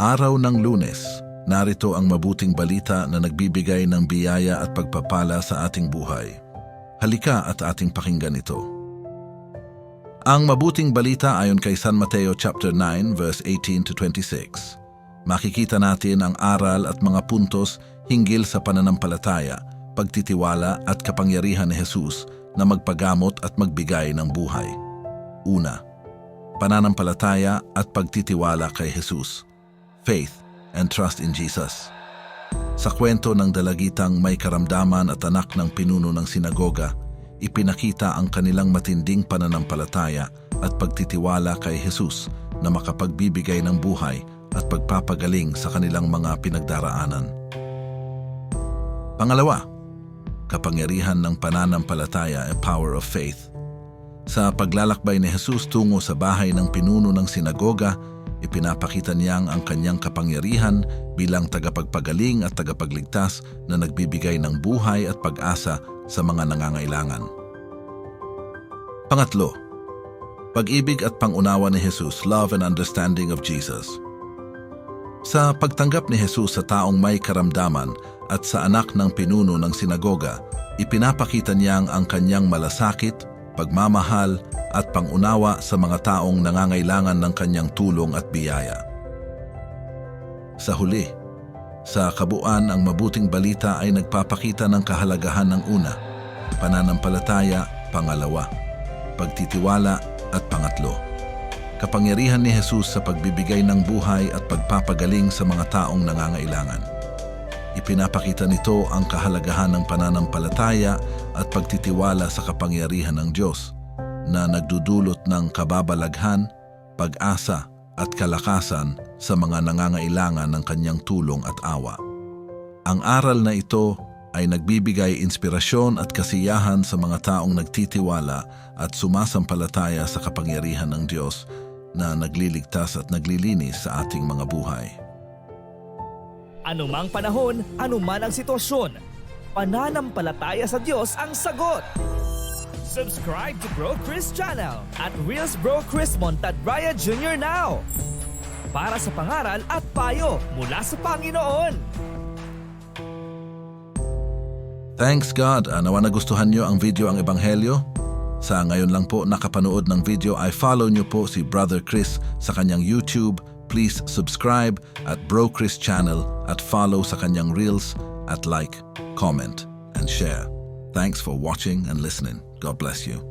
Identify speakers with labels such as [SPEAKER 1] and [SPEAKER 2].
[SPEAKER 1] Araw ng lunes, narito ang mabuting balita na nagbibigay ng biyaya at pagpapala sa ating buhay. Halika at ating pakinggan ito. Ang mabuting balita ayon kay San Mateo chapter 9 verse 18 to 26. Makikita natin ang aral at mga puntos hinggil sa pananampalataya, pagtitiwala at kapangyarihan ni Jesus na magpagamot at magbigay ng buhay. Una, pananampalataya at pagtitiwala kay Jesus. Faith and trust in Jesus. Sa kwento ng dalagitang may karamdaman at anak ng pinuno ng sinagoga, ipinakita ang kanilang matinding pananampalataya at pagtitiwala kay Jesus na makapagbibigay ng buhay at pagpapagaling sa kanilang mga pinagdaraanan. Pangalawa, kapangyarihan ng pananampalataya a power of faith. Sa paglalakbay ni Jesus tungo sa bahay ng pinuno ng sinagoga, ipinapakita niyang ang kanyang kapangyarihan bilang tagapagpagaling at tagapagligtas na nagbibigay ng buhay at pag-asa sa mga nangangailangan. Pangatlo, pag-ibig at pangunawa ni Jesus, love and understanding of Jesus. Sa pagtanggap ni Jesus sa taong may karamdaman at sa anak ng pinuno ng sinagoga, ipinapakita niyang ang kanyang malasakit, pagmamahal at pangunawa sa mga taong nangangailangan ng kanyang tulong at biyaya. Sa huli, sa kabuuan ang mabuting balita ay nagpapakita ng kahalagahan ng una, pananampalataya, pangalawa, pagtitiwala at pangatlo. Kapangyarihan ni Jesus sa pagbibigay ng buhay at pagpapagaling sa mga taong nangangailangan. Ipinapakita nito ang kahalagahan ng pananampalataya at pagtitiwala sa kapangyarihan ng Diyos na nagdudulot ng kababalaghan, pag-asa at kalakasan sa mga nangangailangan ng kanyang tulong at awa. Ang aral na ito ay nagbibigay inspirasyon at kasiyahan sa mga taong nagtitiwala at sumasampalataya sa kapangyarihan ng Diyos na nagliligtas at naglilinis sa ating mga buhay.
[SPEAKER 2] Anumang panahon, anuman ang sitwasyon, pananampalataya sa Diyos ang sagot. Subscribe to Bro Chris channel at Reels Bro Chris Montadraya Jr. now para sa pangaral at payo mula sa Panginoon.
[SPEAKER 1] Thanks God, uh, nawa nagustuhan nyo ang video ang Ebanghelyo. Sa ngayon lang po nakapanood ng video ay follow nyo po si Brother Chris sa kanyang YouTube. Please subscribe at Bro Chris channel at follow sa kanyang Reels at like, comment, and share. Thanks for watching and listening. God bless you.